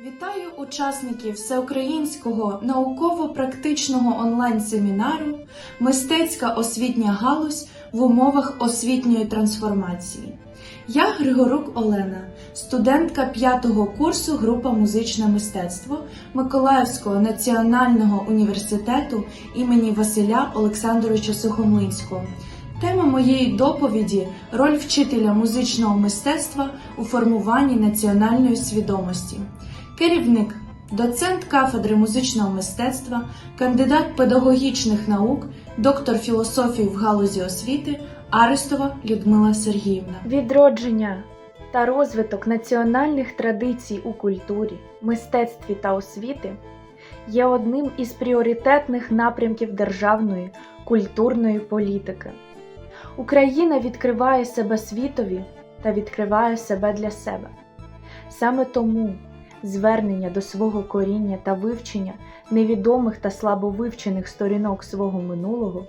Вітаю учасників всеукраїнського науково-практичного онлайн-семінару Мистецька освітня галузь в умовах освітньої трансформації. Я Григорук Олена, студентка п'ятого курсу група музичне мистецтво Миколаївського національного університету імені Василя Олександровича Сухомлинського. Тема моєї доповіді роль вчителя музичного мистецтва у формуванні національної свідомості. Керівник, доцент кафедри музичного мистецтва, кандидат педагогічних наук, доктор філософії в галузі освіти Арестова Людмила Сергіївна. Відродження та розвиток національних традицій у культурі, мистецтві та освіти є одним із пріоритетних напрямків державної культурної політики. Україна відкриває себе світові та відкриває себе для себе. Саме тому звернення до свого коріння та вивчення невідомих та слабовивчених сторінок свого минулого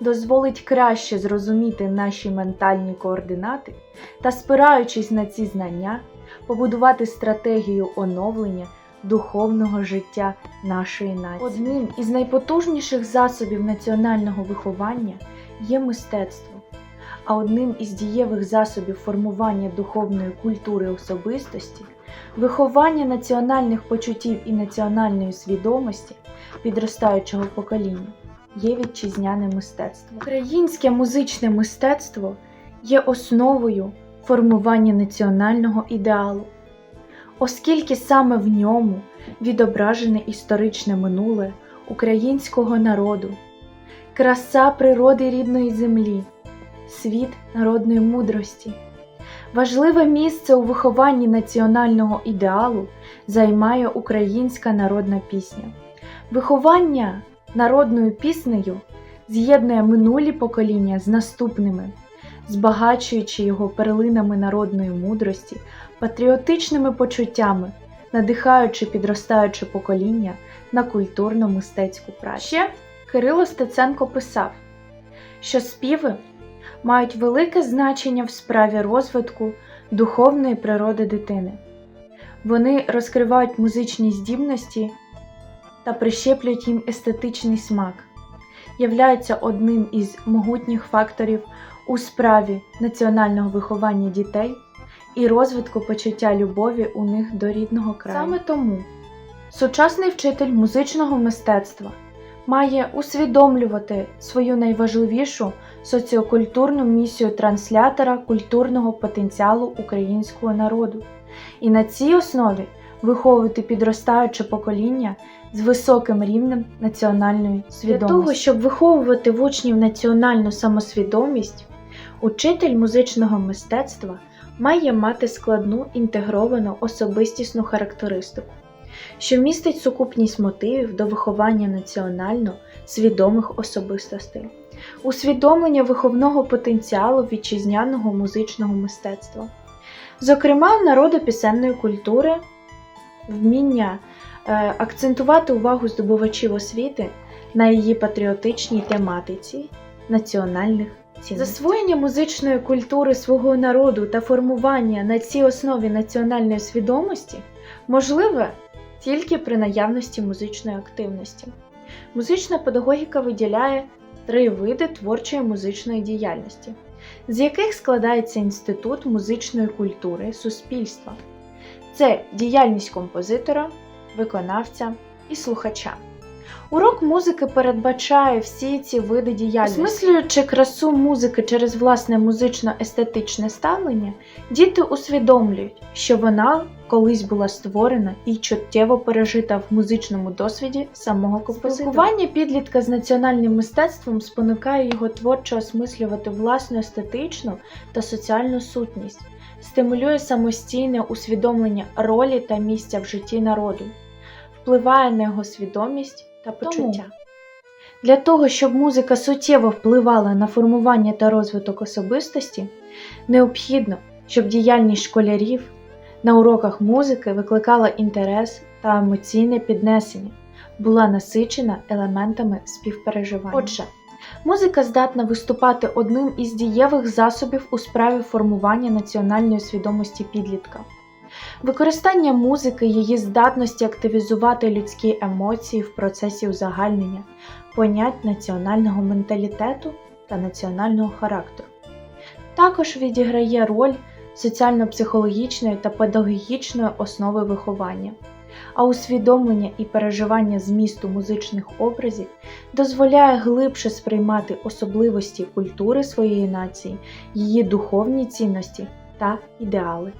дозволить краще зрозуміти наші ментальні координати та, спираючись на ці знання, побудувати стратегію оновлення духовного життя нашої нації. Одним із найпотужніших засобів національного виховання є мистецтво, а одним із дієвих засобів формування духовної культури особистості виховання національних почуттів і національної свідомості підростаючого покоління є вітчизняне мистецтво. Українське музичне мистецтво є основою формування національного ідеалу, оскільки саме в ньому відображене історичне минуле українського народу, краса природи рідної землі, світ народної мудрості. Важливе місце у вихованні національного ідеалу займає українська народна пісня. Виховання народною піснею з'єднує минулі покоління з наступними, збагачуючи його перлинами народної мудрості, патріотичними почуттями, надихаючи підростаюче покоління на культурно-мистецьку працю. Ще Кирило Стеценко писав, що співи мають велике значення в справі розвитку духовної природи дитини. Вони розкривають музичні здібності та прищеплюють їм естетичний смак, являються одним із могутніх факторів у справі національного виховання дітей і розвитку почуття любові у них до рідного краю. Саме тому сучасний вчитель музичного мистецтва має усвідомлювати свою найважливішу соціокультурну місію транслятора культурного потенціалу українського народу і на цій основі виховувати підростаюче покоління з високим рівнем національної свідомості. Для того, щоб виховувати в учнів національну самосвідомість, учитель музичного мистецтва має мати складну інтегровану особистісну характеристику, що містить сукупність мотивів до виховання національно свідомих особистостей, усвідомлення виховного потенціалу вітчизняного музичного мистецтва, зокрема народопісенної культури, вміння е, акцентувати увагу здобувачів освіти на її патріотичній тематиці національних. Засвоєння музичної культури свого народу та формування на цій основі національної свідомості можливе тільки при наявності музичної активності. Музична педагогіка виділяє три види творчої музичної діяльності, з яких складається інститут музичної культури суспільства. Це діяльність композитора, виконавця і слухача. Урок музики передбачає всі ці види діяльності. Осмислюючи красу музики через власне музично-естетичне ставлення, діти усвідомлюють, що вона колись була створена і чуттєво пережита в музичному досвіді самого композитора. Спілкування підлітка з національним мистецтвом спонукає його творчо осмислювати власну естетичну та соціальну сутність, стимулює самостійне усвідомлення ролі та місця в житті народу, впливає на його свідомість та почуття. Для того, щоб музика суттєво впливала на формування та розвиток особистості, необхідно, щоб діяльність школярів на уроках музики викликала інтерес та емоційне піднесення, була насичена елементами співпереживання. Отже, музика здатна виступати одним із дієвих засобів у справі формування національної свідомості підлітка. Використання музики, її здатності активізувати людські емоції в процесі узагальнення, понять національного менталітету та національного характеру. Також відіграє роль соціально-психологічної та педагогічної основи виховання, а усвідомлення і переживання змісту музичних образів дозволяє глибше сприймати особливості культури своєї нації, її духовні цінності та ідеали.